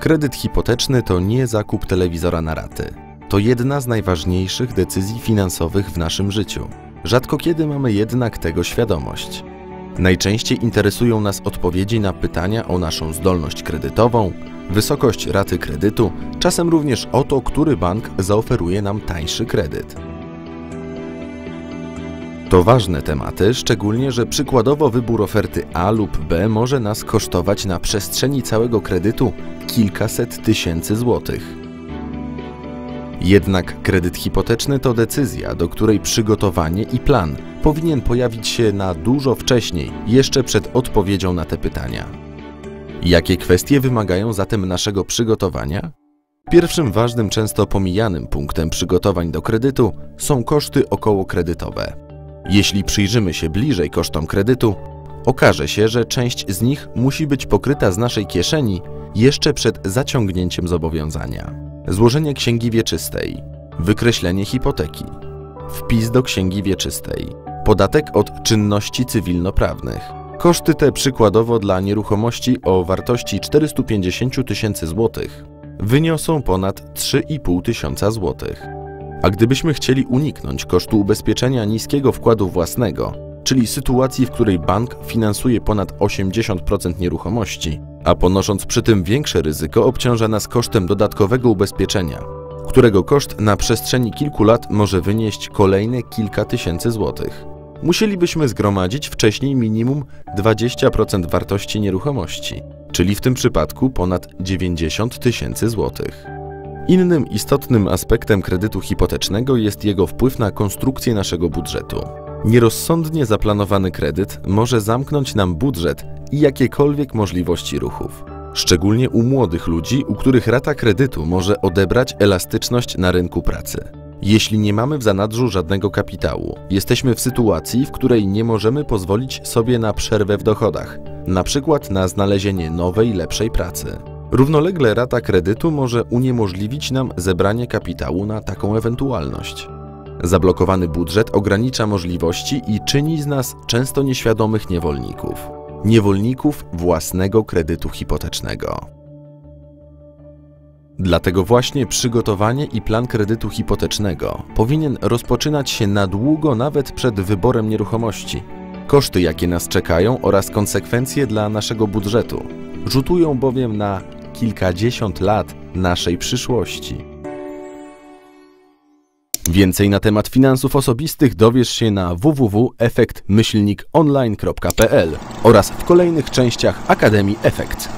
Kredyt hipoteczny to nie zakup telewizora na raty. To jedna z najważniejszych decyzji finansowych w naszym życiu. Rzadko kiedy mamy jednak tego świadomość. Najczęściej interesują nas odpowiedzi na pytania o naszą zdolność kredytową, wysokość raty kredytu, czasem również o to, który bank zaoferuje nam tańszy kredyt. To ważne tematy, szczególnie, że przykładowo wybór oferty A lub B może nas kosztować na przestrzeni całego kredytu kilkaset tysięcy złotych. Jednak kredyt hipoteczny to decyzja, do której przygotowanie i plan powinien pojawić się na dużo wcześniej, jeszcze przed odpowiedzią na te pytania. Jakie kwestie wymagają zatem naszego przygotowania? Pierwszym ważnym, często pomijanym punktem przygotowań do kredytu są koszty okołokredytowe. Jeśli przyjrzymy się bliżej kosztom kredytu, okaże się, że część z nich musi być pokryta z naszej kieszeni jeszcze przed zaciągnięciem zobowiązania. Złożenie księgi wieczystej, wykreślenie hipoteki, wpis do księgi wieczystej, podatek od czynności cywilnoprawnych. Koszty te przykładowo dla nieruchomości o wartości 450 tysięcy złotych wyniosą ponad 3,5 tysiąca złotych. A gdybyśmy chcieli uniknąć kosztu ubezpieczenia niskiego wkładu własnego, czyli sytuacji, w której bank finansuje ponad 80% nieruchomości, a ponosząc przy tym większe ryzyko obciąża nas kosztem dodatkowego ubezpieczenia, którego koszt na przestrzeni kilku lat może wynieść kolejne kilka tysięcy złotych. Musielibyśmy zgromadzić wcześniej minimum 20% wartości nieruchomości, czyli w tym przypadku ponad 90 tysięcy złotych. Innym istotnym aspektem kredytu hipotecznego jest jego wpływ na konstrukcję naszego budżetu. Nierozsądnie zaplanowany kredyt może zamknąć nam budżet i jakiekolwiek możliwości ruchów. Szczególnie u młodych ludzi, u których rata kredytu może odebrać elastyczność na rynku pracy. Jeśli nie mamy w zanadrzu żadnego kapitału, jesteśmy w sytuacji, w której nie możemy pozwolić sobie na przerwę w dochodach, na przykład na znalezienie nowej, lepszej pracy. Równolegle rata kredytu może uniemożliwić nam zebranie kapitału na taką ewentualność. Zablokowany budżet ogranicza możliwości i czyni z nas często nieświadomych niewolników. Niewolników własnego kredytu hipotecznego. Dlatego właśnie przygotowanie i plan kredytu hipotecznego powinien rozpoczynać się na długo nawet przed wyborem nieruchomości. Koszty, jakie nas czekają oraz konsekwencje dla naszego budżetu rzutują bowiem na kilkadziesiąt lat naszej przyszłości. Więcej na temat finansów osobistych dowiesz się na www.efektmyślnikonline.pl oraz w kolejnych częściach Akademii Efekt.